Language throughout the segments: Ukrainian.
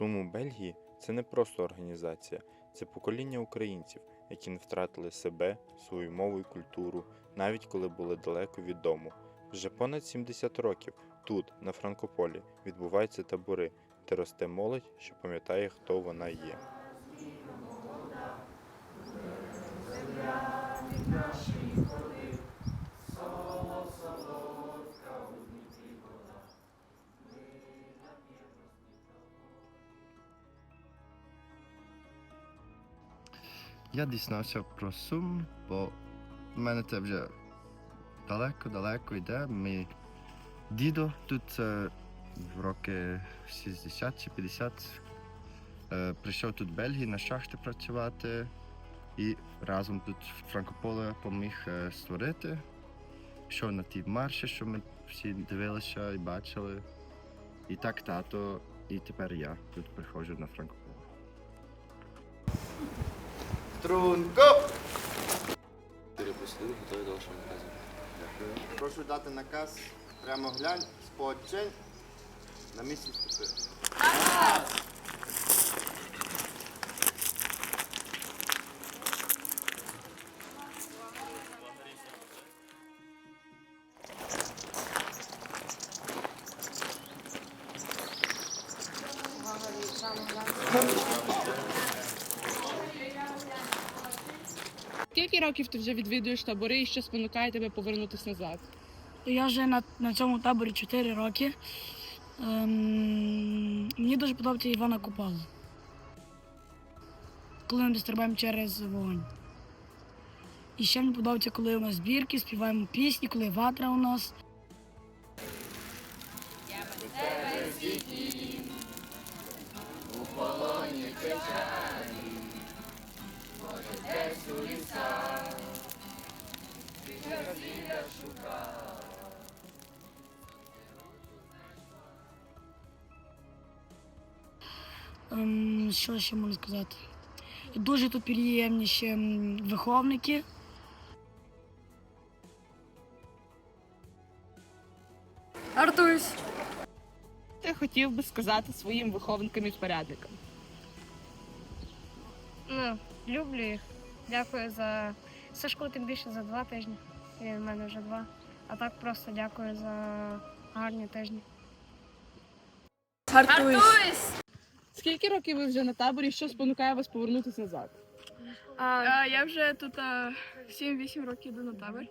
Суму Бельгії це не просто організація, це покоління українців, які не втратили себе, свою мову і культуру, навіть коли були далеко від дому. Вже понад 70 років тут, на Франкополі, відбуваються табори, де росте молодь, що пам'ятає, хто вона є. Я дізнався про Сум, бо в мене це вже далеко-далеко йде. Мій дідо тут е, в роки 60 чи 50 е, прийшов тут в Бельгії на шахти працювати і разом тут в Франкополе поміг е, створити. Пішов на ті марші, що ми всі дивилися і бачили. І так тато, і тепер я тут приходжу на Франкополе. Струнко! Перепустили, готові до вашого наказу. Прошу дати наказ. Прямо глянь, спочинь. На місці ступи. Скільки років ти вже відвідуєш табори і що спонукає тебе повернутися назад? Я вже на, на цьому таборі 4 роки. Ем, мені дуже подобається Івана Купала. Коли ми стрибаємо через вогонь. І ще мені подобається, коли у нас збірки, співаємо пісні, коли ватра у нас. Ем, що ще можна сказати? Дуже тут приємні ще виховники. Артусь! Ти хотів би сказати своїм виховникам і порядникам. Ну, люблю їх. Дякую за Сашку, тим більше за два тижні. Він в мене вже два. А так просто дякую за гарні тижні. Скільки років ви вже на таборі що спонукає вас повернутися назад? А, я вже тут а, 7-8 років йду на табір.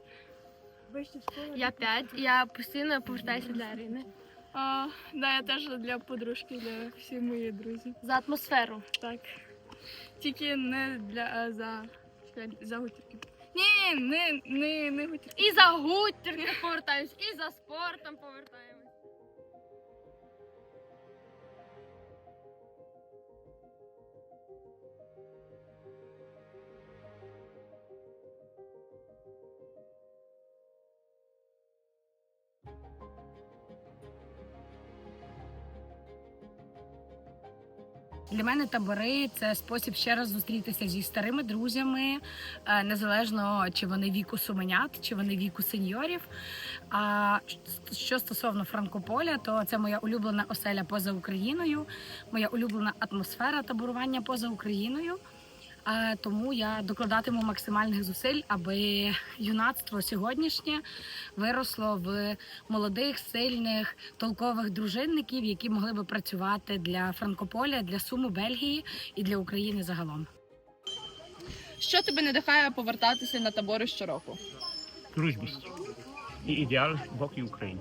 Я п'ять. Я постійно повертаюся для Арини. А, да, я теж для подружки, для всіх моїх друзів. За атмосферу. Так. Тільки не для а, за, за гутірки. Ні, не, не, не гутірки. І за гутірки повертаюсь, і за спортом повертаємось. Для мене табори це спосіб ще раз зустрітися зі старими друзями, е, незалежно чи вони віку суменят, чи вони віку сеньорів. А що стосовно Франкополя, то це моя улюблена оселя поза Україною, моя улюблена атмосфера таборування поза Україною. Е, Тому я докладатиму максимальних зусиль, аби юнацтво сьогоднішнє виросло в молодих, сильних, толкових дружинників, які могли би працювати для Франкополя, для Суму Бельгії і для України загалом. Що тебе надихає повертатися на табори щороку? дружбість і ідеал боки України.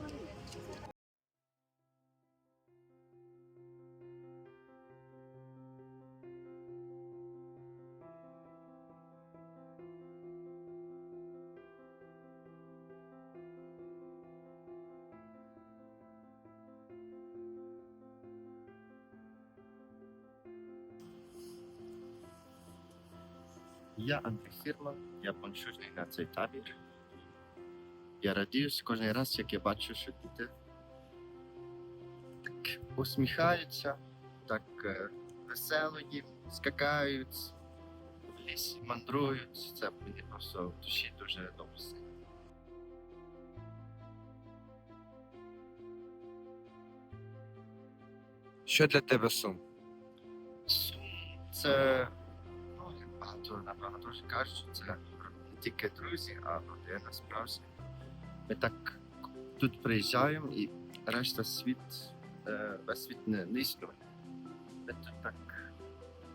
Я Андрій Фірма, я панчужний на цей табір. Я радіюсь кожен раз, як я бачу, що діти так усміхаються, так е, весело їм, скакають, в лісі мандрують. Це мені просто в душі дуже добре. Що для тебе сум? сум? це кажуть, що це не тільки друзі, а родина справжня. Ми так тут приїжджаємо і решта світ, е, весь світ не, не існує. Ми тут так,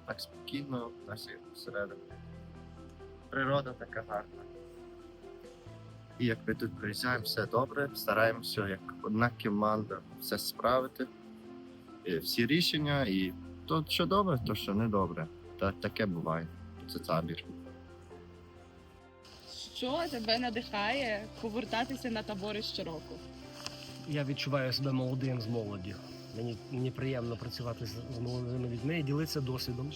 так спокійно, наші всередині. Природа така гарна. І як ми тут приїжджаємо, все добре, стараємося як одна команда все справити. І всі рішення, і то, що добре, то що не добре. Та таке буває. Це табір. Що тебе надихає повертатися на табори щороку? Я відчуваю себе молодим з молоді. Мені, мені приємно працювати з, з молодими людьми і ділитися досвідом.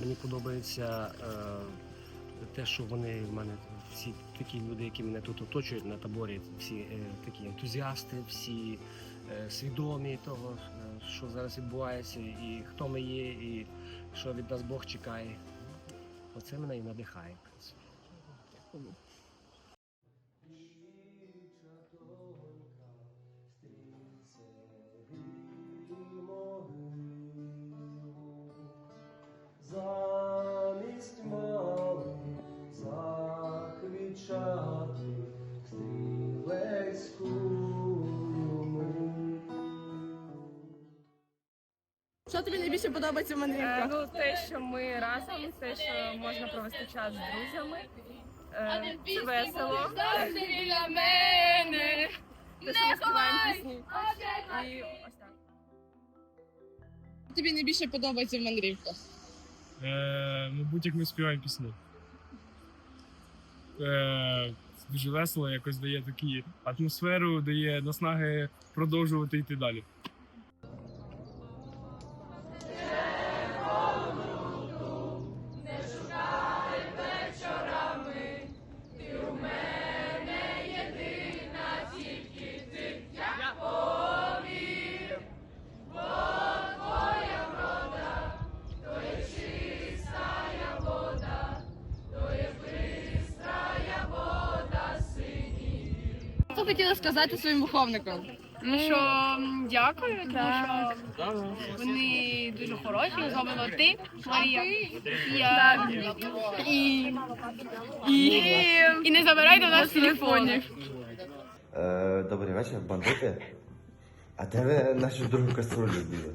Мені подобається е, те, що вони в мене всі такі люди, які мене тут оточують на таборі, всі е, такі ентузіасти, всі е, свідомі того, е, що зараз відбувається, і хто ми є, і що від нас Бог чекає. Оце мене і надихає. в Що тобі найбільше подобається в Е, мандрівках? Ну, те, що ми разом, те, що можна провести час з друзями. Е, Це весело. Те, що ми співаємо пісні. І ось так. Що тобі найбільше подобається в мандрівках? Е, мабуть, як ми співаємо пісні. Е, дуже весело, якось дає такі атмосферу, дає наснаги продовжувати йти далі. Хотіла сказати своїм виховникам? Ну що м, дякую, тому що вони дуже хороші, особливо ти, Марія. Я... І... І... І не забирайте в нас телефонів. Е, добрий вечір, бандити. А де ви нашу другу каструлю збили?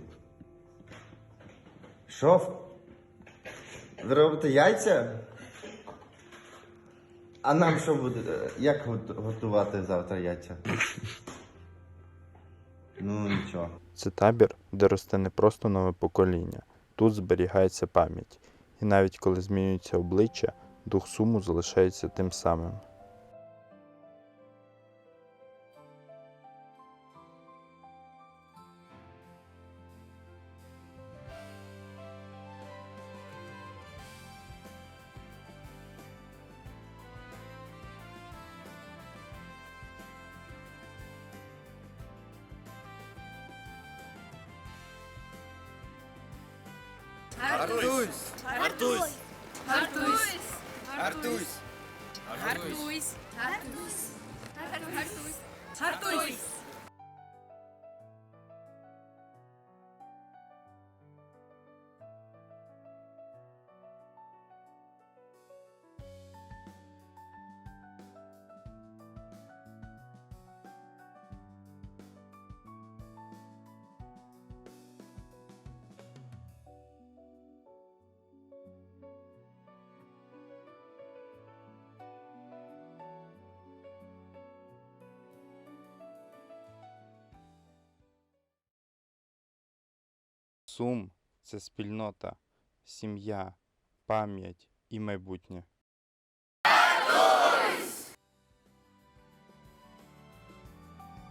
Що? Ви робите яйця? А нам що буде? Як готувати завтра яйця? Ну нічого. Це табір, де росте не просто нове покоління. Тут зберігається пам'ять. І навіть коли змінюється обличчя, дух суму залишається тим самим. Артусь! Артусь! Артусь! Артусь! Артусь! Артусь! Артусь! Сум це спільнота, сім'я, пам'ять і майбутнє.